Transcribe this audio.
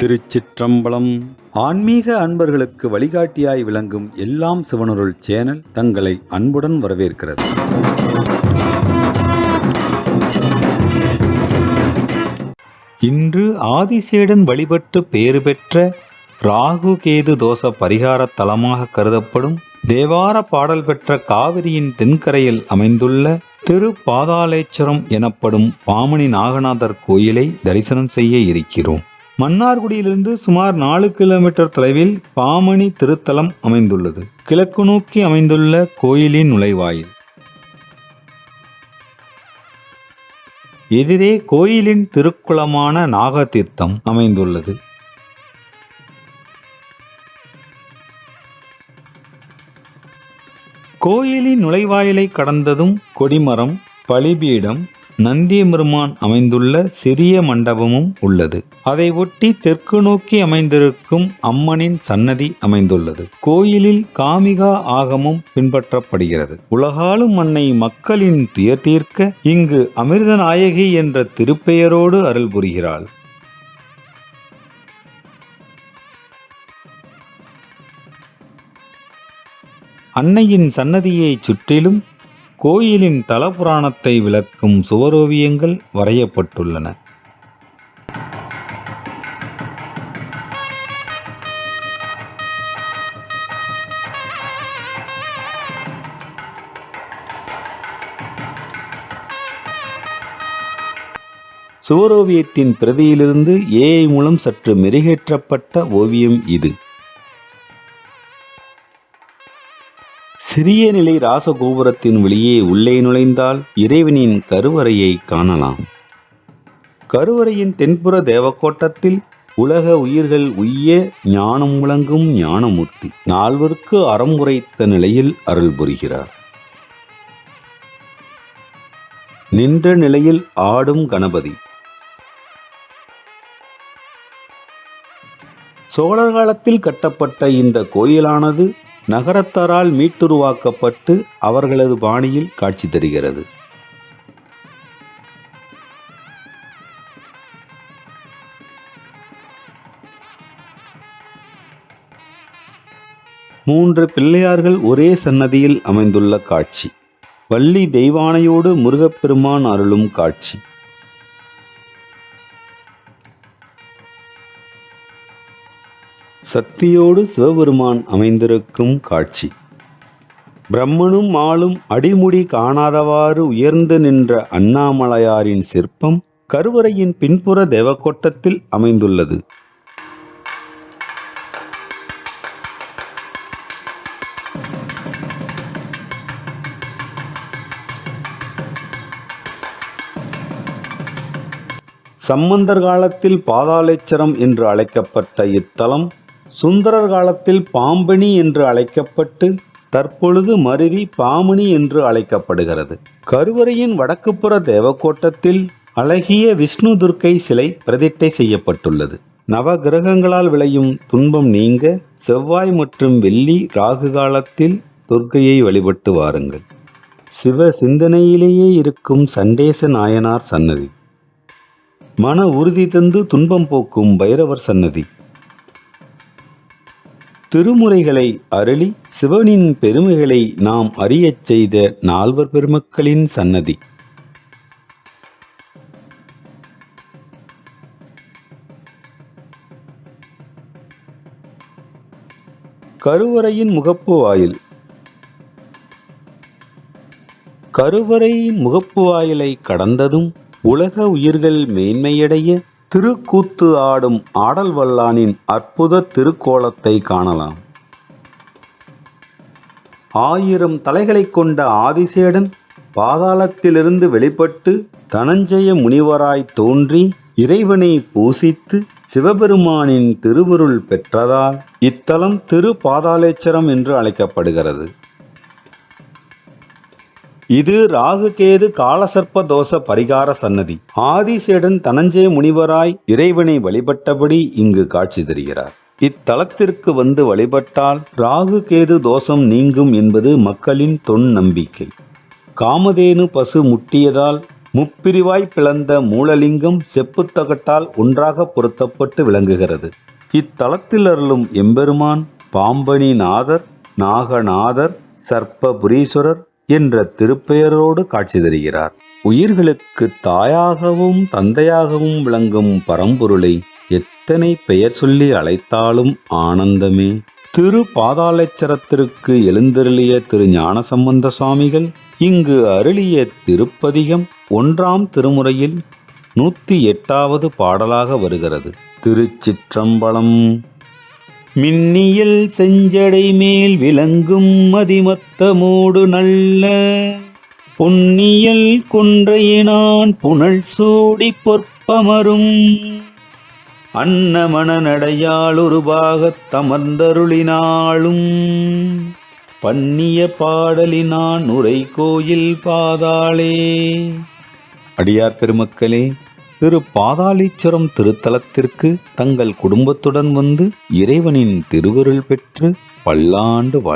திருச்சிற்றம்பலம். ஆன்மீக அன்பர்களுக்கு வழிகாட்டியாய் விளங்கும் எல்லாம் சிவனருள் சேனல் தங்களை அன்புடன் வரவேற்கிறது. இன்று ஆதிசேடன் வழிபட்டு பேறு பெற்ற ராகு கேது தோஷ பரிகார தலமாக கருதப்படும் தேவார பாடல் பெற்ற காவிரியின் தென்கரையில் அமைந்துள்ள திரு பாதாளேச்சரம் எனப்படும் பாமணி நாகநாதர் கோயிலை தரிசனம் செய்ய இருக்கிறோம். மன்னார்குடியிலிருந்து சுமார் நாலு கிலோமீட்டர் தொலைவில் பாமணி திருத்தலம் அமைந்துள்ளது. கிழக்கு நோக்கி அமைந்துள்ள கோயிலின் நுழைவாயில். எதிரே கோயிலின் திருக்குளமான நாகதீர்த்தம் அமைந்துள்ளது. கோயிலின் நுழைவாயிலை கடந்ததும் கொடிமரம் பலிபீடம் நந்தியமிருமான் அமைந்துள்ள சிறிய மண்டபமும் உள்ளது. அதை ஒட்டி தெற்கு நோக்கி அமைந்திருக்கும் அம்மனின் சன்னதி அமைந்துள்ளது. கோயிலில் காமிகா ஆகமும் பின்பற்றப்படுகிறது. உலகாலும் அன்னை மக்களின் துயர் தீர்க்க இங்கு அமிர்தநாயகி என்ற திருப்பெயரோடு அருள் புரிகிறாள். அன்னையின் சன்னதியைச் சுற்றிலும் கோயிலின் தலபுராணத்தை விளக்கும் சுவரோவியங்கள் வரையப்பட்டுள்ளன. சுவரோவியத்தின் பிரதியிலிருந்து ஏஐ மூலம் சற்று மெருகேற்றப்பட்ட ஓவியம் இது. சிறிய நிலை ராசகோபுரத்தின் வெளியே உள்ளே நுழைந்தால் இறைவனின் கருவறையை காணலாம். கருவறையின் தென்புற தேவக்கோட்டத்தில் உலக உயிர்கள் உய்ய ஞானம் முழங்கும் ஞானமூர்த்தி நால்வருக்கு அறம் உரைத்த நிலையில் அருள் புரிகிறார். நின்ற நிலையில் ஆடும் கணபதி. சோழர் காலத்தில் கட்டப்பட்ட இந்த கோயிலானது நகரத்தாரால் மீட்டுருவாக்கப்பட்டு அவர்களது பாணியில் காட்சி தருகிறது. மூன்று பிள்ளையார்கள் ஒரே சன்னதியில் அமைந்துள்ள காட்சி. வள்ளி தெய்வானையோடு முருகப்பெருமான் அருளும் காட்சி. சக்தியோடு சிவபெருமான் அமைந்திருக்கும் காட்சி. பிரம்மனும் மாளும் அடிமுடி காணாதவாறு உயர்ந்து நின்ற அண்ணாமலையாரின் சிற்பம் கருவறையின் பின்புற தேவக்கோட்டத்தில் அமைந்துள்ளது. சம்பந்தர் காலத்தில் பாதாளேச்சரம் என்று அழைக்கப்பட்ட இத்தலம் சுந்தரர் காலத்தில் பாம்பினி என்று அழைக்கப்பட்டு தற்பொழுது மருவி பாமணி என்று அழைக்கப்படுகிறது. கருவறையின் வடக்குப்புற தேவக்கோட்டத்தில் அழகிய விஷ்ணு துர்க்கை சிலை பிரதிட்டை செய்யப்பட்டுள்ளது. நவ கிரகங்களால் விளையும் துன்பம் நீங்க செவ்வாய் மற்றும் வெள்ளி ராகு காலத்தில் துர்க்கையை வழிபட்டு வாருங்கள். சிவ சிந்தனையிலேயே இருக்கும் சண்டேச நாயனார் சன்னதி. மன உறுதி தந்து துன்பம் போக்கும் பைரவர் சன்னதி. திருமுறைகளை அருளி சிவனின் பெருமைகளை நாம் அறியச் செய்த நால்வர் பெருமக்களின் சன்னதி. கருவறையின் முகப்பு வாயில். கருவறையின் முகப்பு வாயிலை கடந்ததும் உலக உயிர்கள் மேன்மையடைய திருக்கூத்து ஆடும் ஆடல் வல்லானின் அற்புத திருக்கோலத்தை காணலாம். ஆயிரம் தலைகளைக் கொண்ட ஆதிசேடன் பாதாளத்திலிருந்து வெளிப்பட்டு தனஞ்சய முனிவராய் தோன்றி இறைவனை பூசித்து சிவபெருமானின் திருவருள் பெற்றதால் இத்தலம் திரு பாதாளேச்சரம் என்று அழைக்கப்படுகிறது. இது ராகுகேது காலசர்ப்ப தோஷ பரிகார சன்னதி. ஆதிசேடன் தனஞ்சய முனிவராய் இறைவனை வழிபட்டபடி இங்கு காட்சி தருகிறார். இத்தலத்திற்கு வந்து வழிபட்டால் ராகு கேது தோஷம் நீங்கும் என்பது மக்களின் தொன் நம்பிக்கை. காமதேனு பசு முட்டியதால் முப்பிரிவாய் பிளந்த மூலலிங்கம் செப்புத்தகட்டால் ஒன்றாக பொருத்தப்பட்டு விளங்குகிறது. இத்தலத்தில் அருளும் எம்பெருமான் பாம்பனி நாதர் நாகநாதர் சர்ப்பபுரீஸ்வரர் என்ற திருப்பெயரோடு காட்சி தருகிறார். உயிர்களுக்கு தாயாகவும் தந்தையாகவும் விளங்கும் பரம்பொருளை எத்தனை பெயர் சொல்லி அழைத்தாலும் ஆனந்தமே. திரு பாதாளச்சரத்திற்கு எழுந்தருளிய திரு ஞானசம்பந்த சுவாமிகள் இங்கு அருளிய திருப்பதிகம் ஒன்றாம் திருமுறையில் நூற்றி எட்டாவது பாடலாக வருகிறது. திருச்சிற்றம்பலம் மின்னியல் செஞ்சடை மேல் விளங்கும் மதிமத்தமோடு நல்ல பொன்னியல் கொன்றையினான் புனல் சூடி பொற்பமரும். அன்னமண நடையாள் ஒரு பாகத் பன்னிய பாடலினான் உரை கோயில் பாதாளே. அடியார் பெருமக்களே திரு பாதாளீச்சரம் திருத்தலத்திற்கு தங்கள் குடும்பத்துடன் வந்து இறைவனின் திருவருள் பெற்று பல்லாண்டு